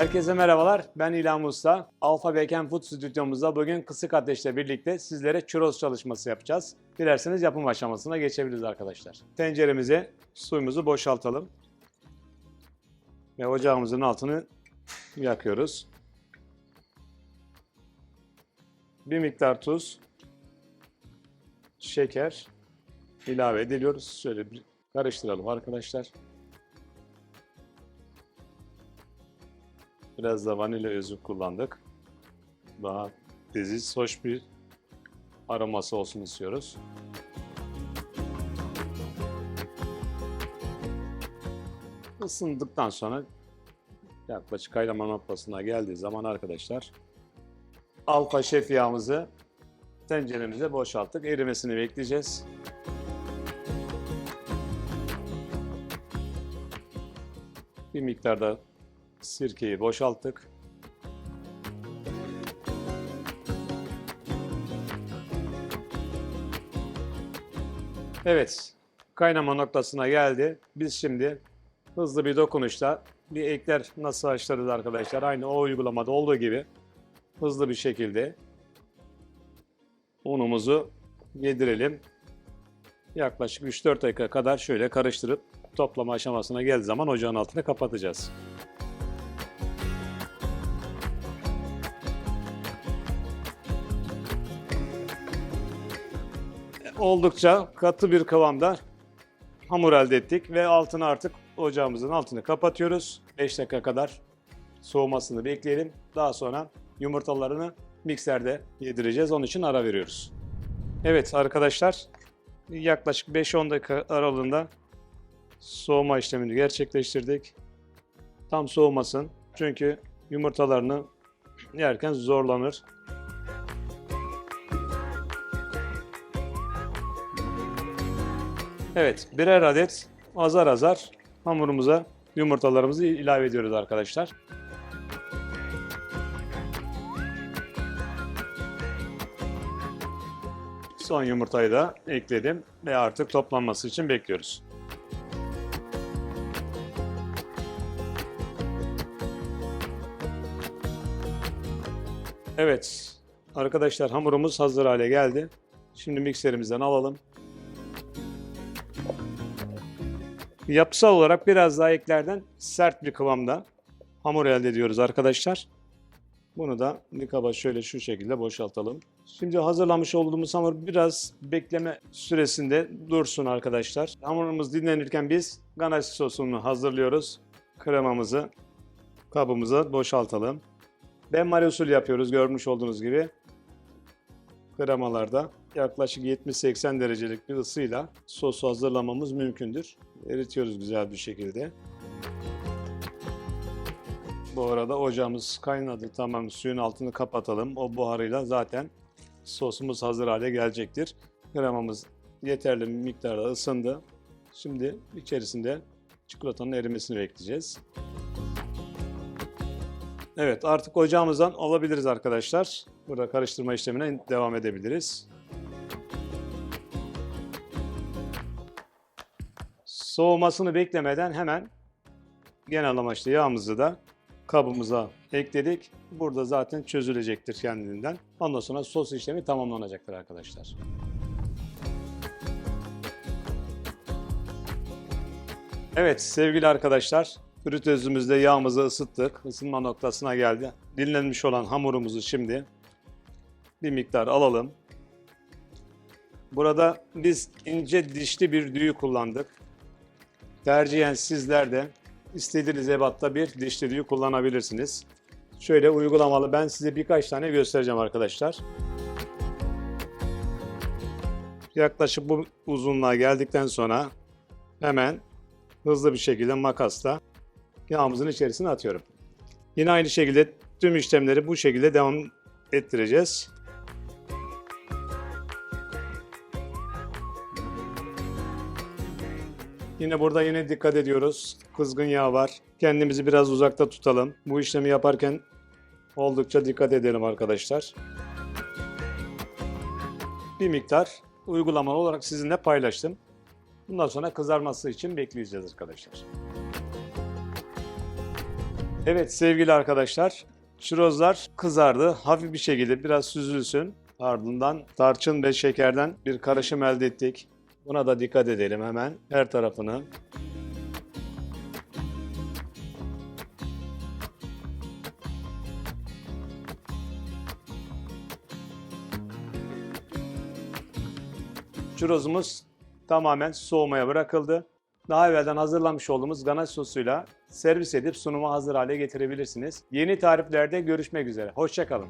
Herkese merhabalar. Ben İlham Usta. Alfa Bacon Food stüdyomuzda bugün kısık ateşle birlikte sizlere churros çalışması yapacağız. Dilerseniz yapım aşamasına geçebiliriz arkadaşlar. Tenceremize suyumuzu boşaltalım. Ve ocağımızın altını yakıyoruz. Bir miktar tuz, şeker ilave ediliyoruz. Şöyle bir karıştıralım arkadaşlar. Biraz da vanilya özü kullandık. Daha leziz, hoş bir aroması olsun istiyoruz. Isındıktan sonra yaklaşık kaynama noktasına geldiği zaman arkadaşlar alfa şef yağımızı tenceremize boşalttık. Erimesini bekleyeceğiz. Bir miktar da sirkeyi boşalttık. Evet, kaynama noktasına geldi. Biz şimdi hızlı bir dokunuşla bir ekler nasıl haşlarız arkadaşlar? Aynı o uygulamada olduğu gibi hızlı bir şekilde unumuzu yedirelim. Yaklaşık 3-4 dakika kadar şöyle karıştırıp toplama aşamasına geldiği zaman ocağın altını kapatacağız. Oldukça katı bir kıvamda hamur elde ettik ve altını artık ocağımızın altını kapatıyoruz. 5 dakika kadar soğumasını bekleyelim. Daha sonra yumurtalarını mikserde yedireceğiz. Onun için ara veriyoruz. Evet arkadaşlar yaklaşık 5-10 dakika aralığında soğuma işlemini gerçekleştirdik. Tam soğumasın. Çünkü yumurtalarını yerken zorlanır. Evet, birer adet azar azar hamurumuza yumurtalarımızı ilave ediyoruz arkadaşlar. Son yumurtayı da ekledim ve artık toplanması için bekliyoruz. Evet, arkadaşlar hamurumuz hazır hale geldi. Şimdi mikserimizden alalım. Yapısal olarak biraz daha eklerden sert bir kıvamda hamur elde ediyoruz arkadaşlar. Bunu da bir kaba şöyle şu şekilde boşaltalım. Şimdi hazırlamış olduğumuz hamur biraz bekleme süresinde dursun arkadaşlar. Hamurumuz dinlenirken biz ganache sosunu hazırlıyoruz. Kremamızı kabımıza boşaltalım. Ben usulü yapıyoruz görmüş olduğunuz gibi. Kremalarda yaklaşık 70-80 derecelik bir ısıyla sosu hazırlamamız mümkündür. Eritiyoruz güzel bir şekilde. Bu arada ocağımız kaynadı. Tamam suyun altını kapatalım. O buharıyla zaten sosumuz hazır hale gelecektir. Kremamız yeterli miktarda ısındı. Şimdi içerisinde çikolatanın erimesini bekleyeceğiz. Evet artık ocağımızdan alabiliriz arkadaşlar. Burada karıştırma işlemine devam edebiliriz. Soğumasını beklemeden hemen genel amaçlı yağımızı da kabımıza ekledik. Burada zaten çözülecektir kendinden. Ondan sonra sos işlemi tamamlanacaktır arkadaşlar. Evet sevgili arkadaşlar, fritözümüzde yağımızı ısıttık. Isınma noktasına geldi. Dinlenmiş olan hamurumuzu şimdi bir miktar alalım. Burada biz ince dişli bir düğü kullandık. Tercihen sizler de istediğiniz ebatta bir dişli düğü kullanabilirsiniz. Şöyle uygulamalı ben size birkaç tane göstereceğim arkadaşlar. Yaklaşık bu uzunluğa geldikten sonra hemen hızlı bir şekilde makasla yağımızın içerisine atıyorum. Yine aynı şekilde tüm işlemleri bu şekilde devam ettireceğiz. Yine burada yine dikkat ediyoruz. Kızgın yağ var. Kendimizi biraz uzakta tutalım. Bu işlemi yaparken oldukça dikkat edelim arkadaşlar. Bir miktar uygulamalı olarak sizinle paylaştım. Bundan sonra kızarması için bekleyeceğiz arkadaşlar. Evet sevgili arkadaşlar, çirozlar kızardı. Hafif bir şekilde biraz süzülsün. Ardından tarçın ve şekerden bir karışım elde ettik. Buna da dikkat edelim hemen her tarafını. Churros'umuz tamamen soğumaya bırakıldı. Daha evvelden hazırlamış olduğumuz ganache sosuyla servis edip sunuma hazır hale getirebilirsiniz. Yeni tariflerde görüşmek üzere. Hoşçakalın.